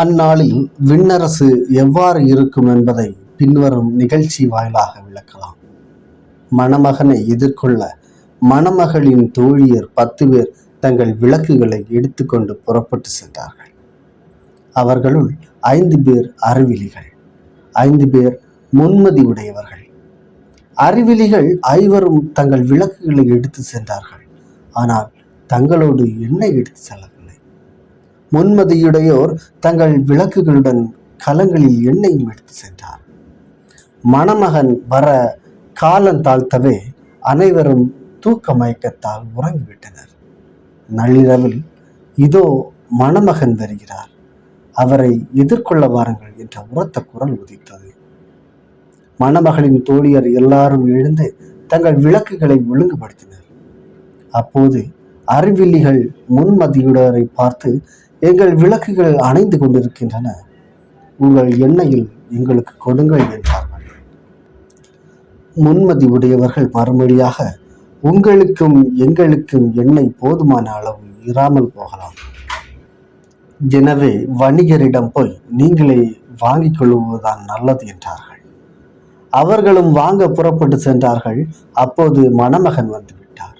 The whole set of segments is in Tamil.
அந்நாளில் விண்ணரசு எவ்வாறு இருக்கும் என்பதை பின்வரும் நிகழ்ச்சி வாயிலாக விளக்கலாம். மணமகனை எதிர்கொள்ள மணமகளின் தோழியர் பத்து பேர் தங்கள் விளக்குகளை எடுத்துக்கொண்டு புறப்பட்டு சென்றார்கள். அவர்களுள் ஐந்து பேர் அறிவிலிகள் ஐந்து பேர் முன்மதி உடையவர்கள் அறிவிலிகள் ஐவரும் தங்கள் விளக்குகளை எடுத்து சென்றார்கள். ஆனால் தங்களோடு என்ன எடுத்து செல்லவில்லை. முன்மதியுடையோர் தங்கள் விளக்குகளுடன் கலங்களில் எண்ணெயும் எடுத்து சென்றார். மணமகன் வர காலம் தாழ்த்தவே அனைவரும் தூக்க மயக்கத்தால் உறங்கிவிட்டனர். நள்ளிரவில் இதோ மணமகன் வருகிறார். அவரை எதிர்கொள்ள வாருங்கள் என்ற உரத்த குரல் உதித்தது. மணமகளின் தோழியர் எல்லாரும் எழுந்து தங்கள் விளக்குகளை ஒழுங்குபடுத்தினர். அப்போது அறிவில்லிகள் முன்மதியுடரை பார்த்து எங்கள் விளக்குகள் அணைந்து கொண்டிருக்கின்றன. உங்கள் எண்ணெயில் எங்களுக்கு கொடுங்கள் என்றார்கள் முன்மதி உடையவர்கள் மறுமொழியாக உங்களுக்கும் எங்களுக்கும் எண்ணெய் போதுமான அளவு இராமல் போகலாம். எனவே வணிகரிடம் போய் நீங்களே வாங்கிக் கொள்வதுதான் நல்லது என்றார்கள். அவர்களும் வாங்க புறப்பட்டு சென்றார்கள். அப்போது மணமகன் வந்து விட்டார்.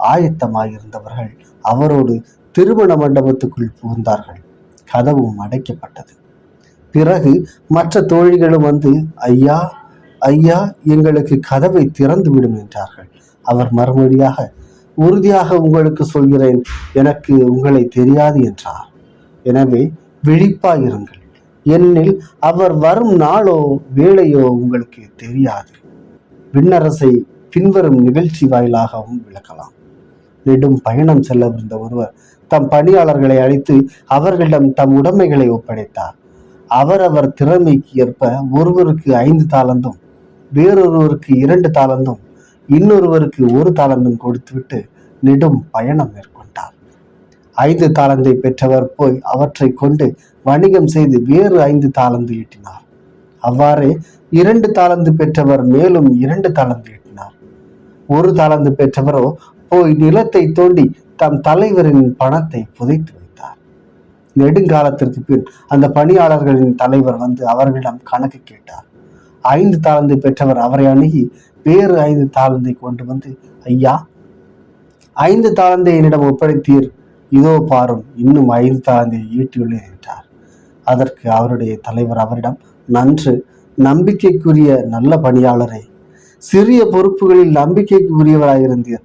ஆயத்தமாயிருந்தவர்கள் அவரோடு திருமண மண்டபத்துக்குள் புகுந்தார்கள். கதவும் அடைக்கப்பட்டது. பிறகு மற்ற தோழிகளும் வந்து ஐயா ஐயா எங்களுக்கு கதவை திறந்து விடும் என்றார்கள். அவர் மறுமொழியாக உறுதியாக உங்களுக்கு சொல்கிறேன் எனக்கு உங்களை தெரியாது என்றார். எனவே விழிப்பாயிருங்கள். என்னில் அவர் வரும் நாளோ வேளையோ உங்களுக்கு தெரியாது. விண்ணரசை பின்வரும் நிகழ்ச்சி வாயிலாகவும் விளக்கலாம். நெடும் பயணம் செல்லவிருந்த ஒருவர் தம் பணியாளர்களை அழைத்து அவர்களிடம் தம் உடைமைகளை ஒப்படைத்தார். அவரவர் திறமைக்கு ஏற்ப ஒருவருக்கு ஐந்து தாளந்தும் வேறொருவருக்கு இரண்டு தாளந்தும் இன்னொருவருக்கு ஒரு தாளந்தும் கொடுத்துவிட்டு நெடும் பயணம் மேற்கொண்டார். ஐந்து தாளந்தை பெற்றவர் போய் அவற்றை கொண்டு வணிகம் செய்து வேறு ஐந்து தாளந்து ஈட்டினார். அவ்வாறே இரண்டு தாளந்து பெற்றவர் மேலும் இரண்டு தாளந்து ஈட்டினார். ஒரு தாளந்து பெற்றவரோ போய் நிலத்தை தோண்டி தம் தலைவரின் பணத்தை புதைத்து வைத்தார். நெடுங்காலத்திற்கு பின் அந்த பணியாளர்களின் தலைவர் வந்து அவர்களிடம் கணக்கு கேட்டார். ஐந்து தாழ்ந்தை பெற்றவர் அவரை அணுகி வேறு ஐந்து தாழ்ந்தை கொண்டு வந்து ஐயா ஐந்து தாழ்ந்தை என்னிடம் ஒப்படைத்தீர். இதோ பாரும் இன்னும் ஐந்து தாழ்ந்தையை ஈட்டியுள்ளேன் என்றார். அதற்கு அவருடைய தலைவர் அவரிடம் நன்று நம்பிக்கைக்குரிய நல்ல பணியாளரே சிறிய பொறுப்புகளில் நம்பிக்கைக்கு உரியவராயிருந்தீர்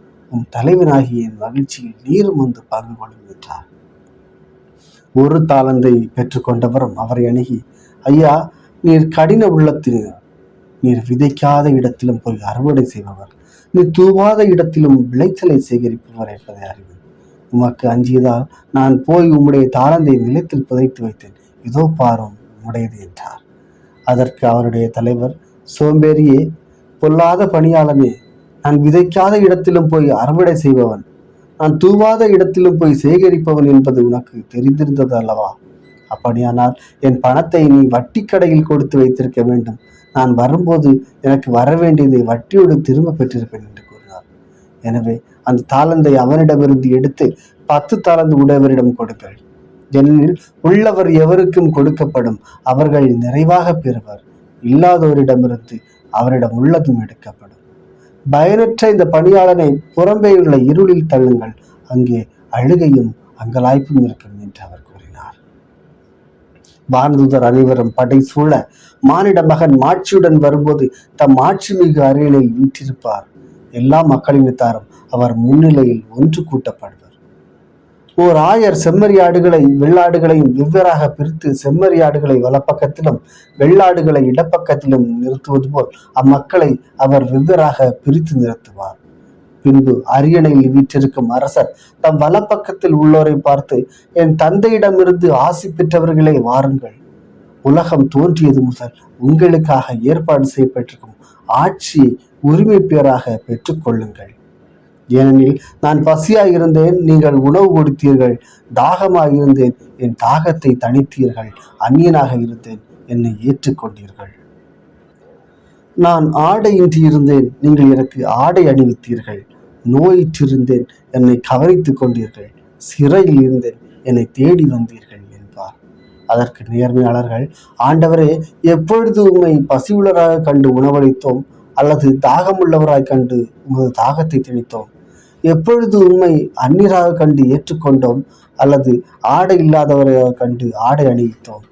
உம் தலைவனாகிய என் மகிழ்ச்சியில் நீரும் வந்து பங்கு கொள்ளும் என்றார். ஒரு தாளந்தை பெற்றுக்கொண்டவரும் அவரை அணுகி ஐயா நீர் கடின உள்ளத்தில் நீர் விதைக்காத இடத்திலும் போய் அறுவடை செய்பவர். நீர் தூவாத இடத்திலும் விளைச்சலை சேகரிப்பவர் என்பதை அறிவேன். உமக்கு அஞ்சியதால் நான் போய் உம்முடைய தாளந்தை நிலத்தில் புதைத்து வைத்தேன். இதோ பாரும் உடையது என்றார். அதற்கு அவருடைய தலைவர் சோம்பேறியே பொல்லாத பணியாளனே நான் விதைக்காத இடத்திலும் போய் அறுவடை செய்பவன். நான் தூவாத இடத்திலும் போய் சேகரிப்பவன் என்பது உனக்கு தெரிந்திருந்தது அல்லவா? அப்படியானால் என் பணத்தை நீ வட்டி கடையில் கொடுத்து வைத்திருக்க வேண்டும். நான் வரும்போது எனக்கு வர வேண்டியதை வட்டியோடு திரும்ப பெற்றிருப்பேன் என்று கூறினார். எனவே அந்த தாளந்தை அவனிடமிருந்து எடுத்து பத்து தாளந்து உடையவரிடம் கொடுங்கள் ஏனெனில் உள்ளவர் எவருக்கும் கொடுக்கப்படும் அவர்கள் நிறைவாக பெறுவர் இல்லாதவரிடமிருந்து அவரிடம் உள்ளதும் எடுக்கப்படும். பயனற்ற இந்த பணியாளனை புறம்பே உள்ள இருளில் தள்ளுங்கள். அங்கே அழுகையும் அங்கலாய்ப்பும் இருக்கும் என்று அவர் கூறினார். வானதூதர் அனைவரும் படை சூழ மானிட மகன் மாட்சியுடன் வரும்போது தம் ஆட்சி மிகு அறையிலில் வீற்றிருப்பார். எல்லா மக்களினத்தாரும் அவர் முன்னிலையில் ஒன்று கூட்டப்படும். ஓர் ஆயர் செம்மறியாடுகளை வெள்ளாடுகளையும் வெவ்வேறாக பிரித்து செம்மறியாடுகளை வலப்பக்கத்திலும் வெள்ளாடுகளை இடப்பக்கத்திலும் நிறுத்துவது போல் அம்மக்களை அவர் வெவ்வேறாக பிரித்து நிறுத்துவார். பின்பு அரியணையில் வீற்றிருக்கும் அரசர் தம் வலப்பக்கத்தில் உள்ளோரை பார்த்து என் தந்தையிடமிருந்து ஆசி பெற்றவர்களே வாருங்கள். உலகம் தோன்றியது முதல் உங்களுக்காக ஏற்பாடு செய்யப்பட்டிருக்கும் ஆட்சியை உரிமை பேராக பெற்றுக்கொள்ளுங்கள் ஏனெனில் நான் பசியாக இருந்தேன் நீங்கள் உணவு கொடுத்தீர்கள் தாகமாயிருந்தேன் என் தாகத்தை தணித்தீர்கள் அந்நியனாக இருந்தேன் என்னை ஏற்றுக்கொண்டீர்கள். நான் ஆடையின்றி இருந்தேன் நீங்கள் எனக்கு ஆடை அணிவித்தீர்கள் நோயிற்றிருந்தேன் என்னை கவனித்துக் கொண்டீர்கள் சிறையில் இருந்தேன் என்னை தேடி வந்தீர்கள் என்பார். அதற்கு நேர்மையாளர்கள் ஆண்டவரே எப்பொழுது உண்மை பசியுள்ளராக கண்டு உணவளித்தோம் அல்லது தாகமுள்ளவராய் கண்டு உமது தாகத்தை திணித்தோம்? எப்பொழுது உண்மை அந்நியராக கண்டு ஏற்றுக்கொண்டோம் அல்லது ஆடை இல்லாதவரையாக கண்டு ஆடை அணிவித்தோம்?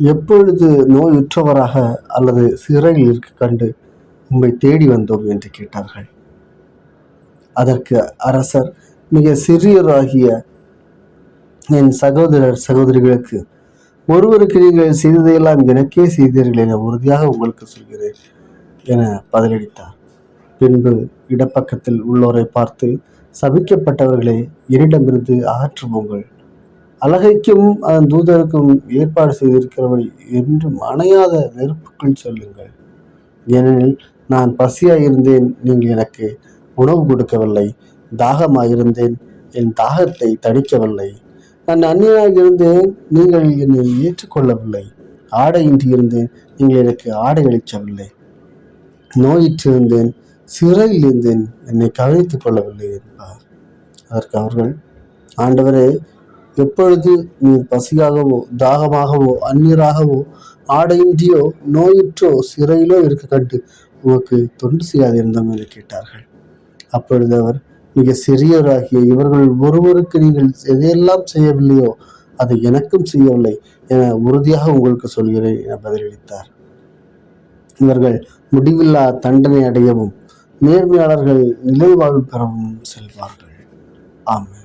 எப்பொழுது நோயுற்றவராக அல்லது சிறையில் இருக்க கண்டு உண்மை தேடி வந்தோம் என்று கேட்டார்கள். அதற்கு அரசர் மிக சிறியராகிய என் சகோதரர் சகோதரிகளுக்கு ஒருவருக்கு நீங்கள் செய்ததையெல்லாம் எனக்கே செய்தீர்கள் என உறுதியாக உங்களுக்கு சொல்கிறேன் என பதிலளித்தார். பின்பு இடப்பக்கத்தில் உள்ளோரை பார்த்து சபிக்கப்பட்டவர்களை என்னிடமிருந்து அகற்றுவோங்கள் அழகைக்கும் அதன் தூதருக்கும் ஏற்பாடு செய்திருக்கிறவரை என்றும் அணையாத நெருப்புக்குள் சொல்லுங்கள். ஏனெனில் நான் பசியாயிருந்தேன் நீங்கள் எனக்கு உணவு கொடுக்கவில்லை தாகமாயிருந்தேன் என் தாகத்தை தணிக்கவில்லை. நான் அந்நியனாக இருந்தேன் நீங்கள் என்னை ஏற்றுக்கொள்ளவில்லை. ஆடையின்றி இருந்தேன் நீங்கள் எனக்கு ஆடை அளிக்கவில்லை. நோயிற்றிருந்தேன் சிறையில் இருந்தேன் என்னை கவனித்துக் கொள்ளவில்லை என்பார். அதற்கு அவர்கள் ஆண்டவரே எப்பொழுது நீர் பசியாகவோ தாகமாகவோ அந்நீராகவோ ஆடையின்றியோ நோயுற்றோ சிறையிலோ இருக்க கண்டு உமக்கு தொண்டு செய்யாதிருந்தோம் என்று கேட்டார்கள். அப்பொழுது அவர் மிக சிறியவராகிய இவர்கள் ஒருவருக்கு நீங்கள் எதையெல்லாம் செய்யவில்லையோ அதை எனக்கும் செய்யவில்லை என உறுதியாக உங்களுக்கு சொல்கிறேன் என பதிலளித்தார். இவர்கள் முடிவில்லா தண்டனை அடையவும் நேர்மையாளர்கள் நிலைவாழ்வு பெறவும் செல்வார்கள். ஆமாம்